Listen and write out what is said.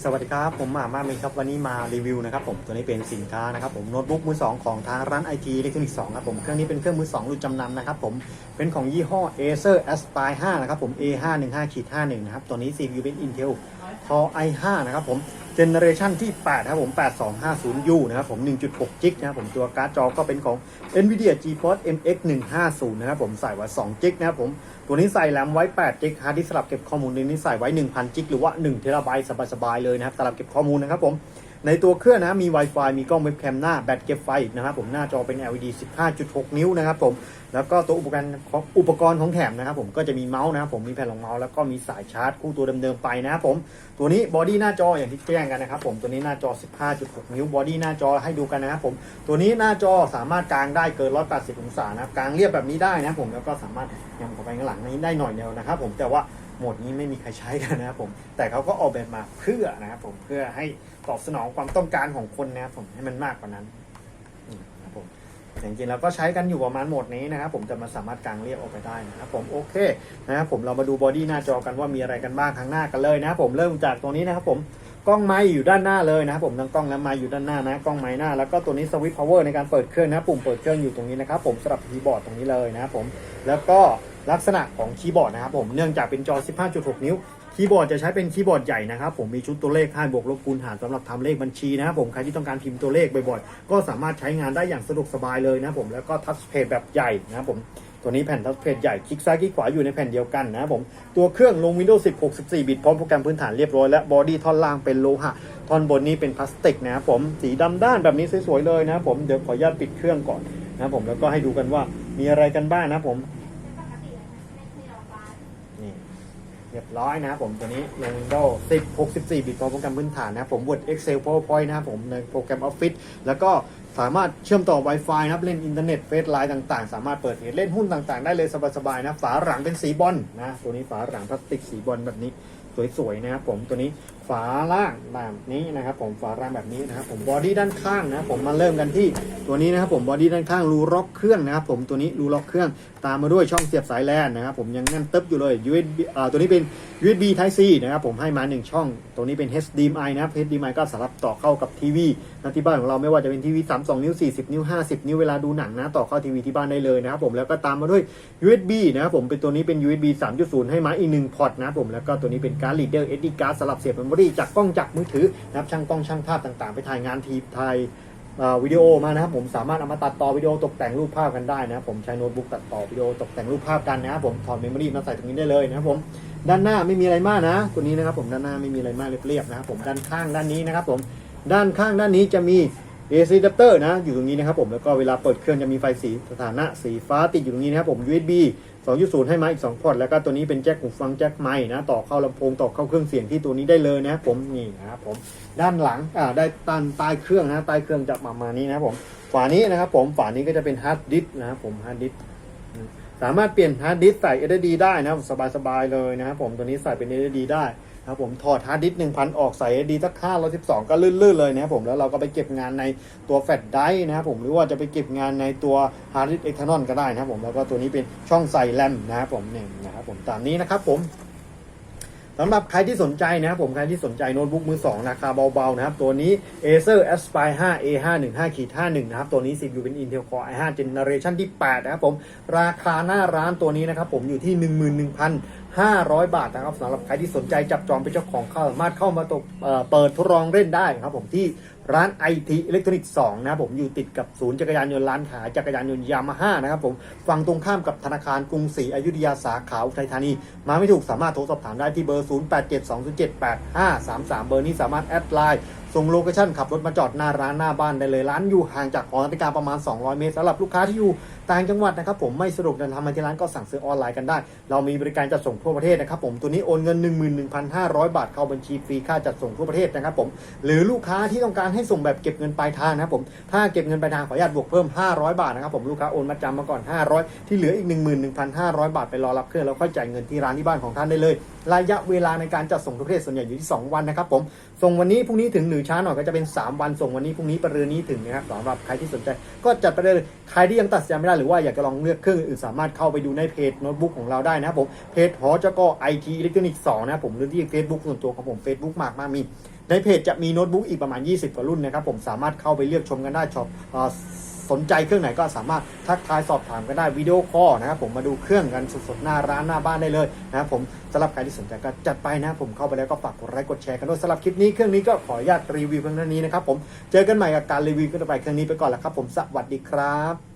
สวัสดีครับ ผมหมามาเมีครับ วันนี้มารีวิวนะครับผมตัวนี้เป็นสินค้านะครับผมโน้ตบุ๊กมือสองของทางร้านไอทีอิเล็กทรอนิกส์2ครับผมเครื่องนี้เป็นเครื่องมือสองรุ่นจำนำนะครับผมเป็นของยี่ห้อ Acer Aspire 5นะครับผม A515 51นะครับตัวนี้ CPU เป็น Intel Core i5 นะครับผมเจเนเรชันที่8ครับผม 8250U นะครับผม 1.6 g กนะครับผมตัวการ์ดจอก็เป็นของ NVIDIA GeForce MX 150นะครับผมใส่ไว้2 g กนะครับผม ตัวนี้ใส่แรมไว้8 g กฮาร์ดดิสก์สำหรับเก็บข้อมูลนี้ใส่ไว้ 1,000 g กหรือว่า1เทราไบต์สบายๆเลยนะครับสำหรับเก็บข้อมูลนะครับผม ในตัวเครื่องนะมี Wi-Fi มีกล้องเว็บแคมหน้าแบตเก็บไฟนะครับผมหน้าจอเป็น LED 15.6 นิ้วนะครับผมแล้วก็ตัวอุปกรณ์ของอุปกรณ์ของแถมนะครับผมก็จะมีเมาส์นะครับผมมีแผ่นรองเมาส์แล้วก็มีสายชาร์จคู่ตัวเดิมๆไปนะครับผมตัวนี้บอดี้หน้าจออย่างที่แจ้งกันนะครับผมตัวนี้หน้าจอ 15.6 นิ้วบอดี้หน้าจอให้ดูกันนะครับผมตัวนี้หน้าจอสามารถกางได้เกิน 180 องศานะครับกางเรียบแบบนี้ได้นะครับผมแล้วก็สามารถยำเข้าไปข้างหลังนี้ได้หน่อยเดียวนะครับผมแต่ว่า โหมดนี้ไม่มีใครใช้กันนะครับผม แต่เขาก็ออกแบบมาเพื่อนะครับผมเพื่อให้ตอบสนองความต้องการของคนนะครับผมให้มันมากกว่านั้นนะครับผมแต่จริงๆเราก็ใช้กันอยู่ประมาณโหมดนี้นะครับผมจะมาสามารถกางเรียบออกไปได้นะครับผมโอเคนะครับผมเรามาดูบอดี้หน้าจอกันว่ามีอะไรกันบ้างข้างหน้ากันเลยนะครับผมเริ่มจากตรงนี้นะครับผมกล้องไม้อยู่ด้านหน้าเลยนะครับผมทั้งกล้องและไม้อยู่ด้านหน้านะกล้องไม้หน้าแล้วก็ตัวนี้สวิตช์พาวเวอร์ในการเปิดเครื่องนะปุ่มเปิดเครื่องอยู่ตรงนี้นะครับผมสำหรับคีย์บอร์ดตรงนี้เลยนะครับผมแล้วก็ ลักษณะของคีย์บอร์ดนะครับผมเนื่องจากเป็นจอ 15.6 นิ้ว คีย์บอร์ดจะใช้เป็นคีย์บอร์ดใหญ่นะครับผมมีชุดตัวเลขห้บวกลบคูณหารสำหรับทำเลขบัญชีนะครับผมใครที่ต้องการพิมพ์ตัวเลขบ่อยๆก็สามารถใช้งานได้อย่างสะดวกสบายเลยนะครับผมแล้วก็ทัชเพจแบบใหญ่นะครับผมตัวนี้แผ่นทัชเพจใหญ่คลิกซ้ายคลิกขวาอยู่ในแผ่นเดียวกันนะครับผมตัวเครื่องลง Windows 10 64 บิตพร้อมโปรแกรมพื้นฐานเรียบร้อยและบอดี้ท่อนล่างเป็นโลหะท่อนบนนี้เป็นพลาสติกนะครับผมสีดำด้านแบบนี้สวยๆเลยนะครับผมเดี๋ยวขออนุญาตปิดเครื่องก่อนนะครับผมแล้วก็ให้ดูกันว่ามีอะไรกันบ้างนะครับผม นี่ เรียบร้อยนะครับผมตัวนี้ลงโด10 64 บิตพร้อมโปรแกรมพื้นฐานนะครับผม Word Excel PowerPoint นะครับผมในโปรแกรม Office แล้วก็ สามารถเชื่อมต่อ Wi-Fi นะครับ เล่นอินเทอร์เน็ตเฟซไลน์ต่างๆ สามารถเปิดเพจเล่นหุ้นต่างๆ ได้เลยสบายๆนะ ฝาหลังเป็นสีบอลนะ ตัวนี้ฝาหลังพลาสติกสีบอลแบบนี้สวยๆนะครับผมตัวนี้ฝาล่างแบบนี้นะครับ ผมฝาล่างแบบนี้นะครับผมบอดี้ด้านข้างนะผมมาเริ่มกันที่ตัวนี้นะครับผมบอดี้ด้านข้างรูล็อกเครื่องนะครับผมตัวนี้รูล็อกเครื่องตามมาด้วยช่องเสียบสายแลนนะครับผมยังแน่นตึ๊บอยู่เลย USB อ่าตัวนี้เป็น USB Type C นะครับผมให้มา 1 ช่อง ตัวนี้เป็น HDMI นะครับ HDMI ก็สำหรับต่อเข้ากับทีวีนะที่บ้านของเราไม่ว่าจะเป็นทีวี32 นิ้ว 40 นิ้ว 50 นิ้วเวลาดูหนังนะ ต่อเข้าทีวีที่บ้านได้เลยนะครับผมแล้วก็ตามมาด้วย USB นะครับผมเป็นตัวนี้เป็น USB 3.0 ให้มาอีกหนึ่งพอร์ตนะครับผมแล้วก็ตัวนี้เป็นการ์ด reader SD card สำหรับเสียบเมมโมรี่จากกล้องจากมือถือนะครับช่างกล้องช่างภาพต่างๆ ไปถ่ายงานทีถ่ายวิดีโอมานะครับผมสามารถเอามาตัดต่อวิดีโอตกแต่งรูปภาพกันได้นะครับผมใช้โน้ตบุ๊กตัดต่อวิดีโอตกแต่งรูปภาพกันนะครับผมถอดเมมโมรี่มาใส่ตรงนี้ได้เลยนะครับผมด้านหน้าไม่มีอะไรมากนะ ตัวนี้นะครับผมด้านหน้าไม่มีอะไรมากเรียบๆนะครับผมด้านข้างด้านนี้นะครับผมด้านข้างด้านนี้จะมี AC adapter นะอยู่ตรงนี้นะครับผมแล้วก็เวลาเปิดเครื่องจะมีไฟสีสถานะสีฟ้าติดอยู่ตรงนี้นะครับผม USB 2.0 ให้มาอีก 2 พอร์ตแล้วก็ตัวนี้เป็นแจ็คหูฟังแจ็คไมค์นะ ต่อเข้าลำโพงต่อเข้าเครื่องเสียงที่ตัวนี้ได้เลยนะครับผมนี่นะครับผมด้านหลังอ่าได้ตันใต้เครื่องนะใต้เครื่องจะประมาณนี้นะครับผมฝานี้นะครับผมฝานี้ก็จะเป็นฮาร์ดดิสก์นะครับผมฮาร์ดดิสก์สามารถเปลี่ยนฮาร์ดดิสก์ใส่ SSD ได้นะสบายๆเลยนะครับผมตัวนี้ใส่เป็น SSD ได้ ครับผมถอดฮาร์ดดิสก์หนึ่งพันออกใส่ SSD สักห้าร้อยสิบสองก็ลื่นๆเลยนะครับผมแล้วเราก็ไปเก็บงานในตัวแฟลชไดร์นะครับผมหรือว่าจะไปเก็บงานในตัวฮาร์ดดิสก์เอ็กทานอนก็ได้นะครับผมแล้วก็ตัวนี้เป็นช่องใส่แรมนะครับผมเนี่ยนะครับผมตามนี้นะครับผมสำหรับใครที่สนใจนะครับผมใครที่สนใจโน้ตบุ๊กมือสองราคาเบาๆนะครับ ตัวนี้ Acer Aspire 5 A515-51 นะครับ ตัวนี้ CPU เป็น Intel Core i5 Generation ที่ 8 นะครับผม ราคาหน้าร้านตัวนี้นะครับผมอยู่ที่ 500 บาทนะครับสำหรับใครที่สนใจจับจองเป็นเจ้าของเข้าสามารถเข้ามาตกเอ่อเปิดทดลองเล่นได้ครับผมที่ร้าน IT Electronics 2นะครับผมอยู่ติดกับศูนย์จักรยานยนต์ร้านขายจักรยานยนต์ยามาฮ่านะครับผมฝั่งตรงข้ามกับธนาคารกรุงศรีอยุธยาสาขาอุทัยธานี มาไม่ถูกสามารถโทรสอบถามได้ที่เบอร์ 0872078533 เบอร์นี้สามารถแอดไลน์ส่งโลเคชั่นขับรถมาจอดหน้าร้านหน้าบ้านได้เลย ร้านอยู่ห่างจากหอนาฬิกาประมาณ 200 เมตรสำหรับลูกค้าที่อยู่ ต่างจังหวัดนะครับผมไม่สะดวกเดินทางมาที่ร้านก็สั่งซื้อออนไลน์กันได้ เรามีบริการจัดส่งทั่วประเทศนะครับผมตัวนี้โอนเงิน 11,500 บาทเข้าบัญชีฟรีค่าจัดส่งทั่วประเทศนะครับผมหรือลูกค้าที่ต้องการให้ส่งแบบเก็บเงินปลายทางนะครับผมถ้าเก็บเงินปลายทางขออนุญาตบวกเพิ่ม 500 บาทนะครับผมลูกค้าโอนมาจำมาก่อน 500 ที่เหลืออีก 11,500 บาทไปรอรับเครื่องแล้วค่อยจ่ายเงินที่ร้านที่บ้านของท่านได้เลย ระยะเวลาในการจัดส่งทุกประเทศส่วนใหญ่อยู่ที่ 2 วันนะครับผมส่งวันนี้พรุ่งนี้ถึงหรือช้าหน่อยก็จะเป็น 3 วันส่งวันนี้พรุ่งนี้ปรือนี้ถึงนะครับสำหรับใครที่สนใจ ก็จัดไปเลยใครที่ยังตัดสินใจไม่ได้หรือว่าอยากจะลองเลือกเครื่องอื่นสามารถเข้าไปดูในเพจโน้ตบุ๊กของเราได้นะครับผมเพจหอจกไอทีอิเล็กทรอนิกส์สองนะผมหรือที่ Facebook ส่วนตัวของผม Facebook มากมากมีในเพจจะมีโน้ตบุ๊กอีกประมาณ 20กว่ารุ่นนะครับผมสามารถเข้าไปเลือกชมกันได้ชอบเอ่อสนใจเครื่องไหนก็สามารถทักทายสอบถามกันได้วิดีโอคอลนะครับผมมาดูเครื่องกันสดๆหน้าร้านหน้าบ้านได้เลยนะครับผมสำหรับใครที่สนใจก็จัดไปนะครับผมเข้าไปแล้วก็ฝากกดไลค์กดแชร์กันด้วยสำหรับคลิปนี้เครื่องนี้ก็ขออนุญาตรีวิวเพียงเท่านี้นะครับผมเจอกันใหม่กับการรีวิวกันต่อไปเครื่องนี้ไปก่อนแล้วครับผมสวัสดีครับ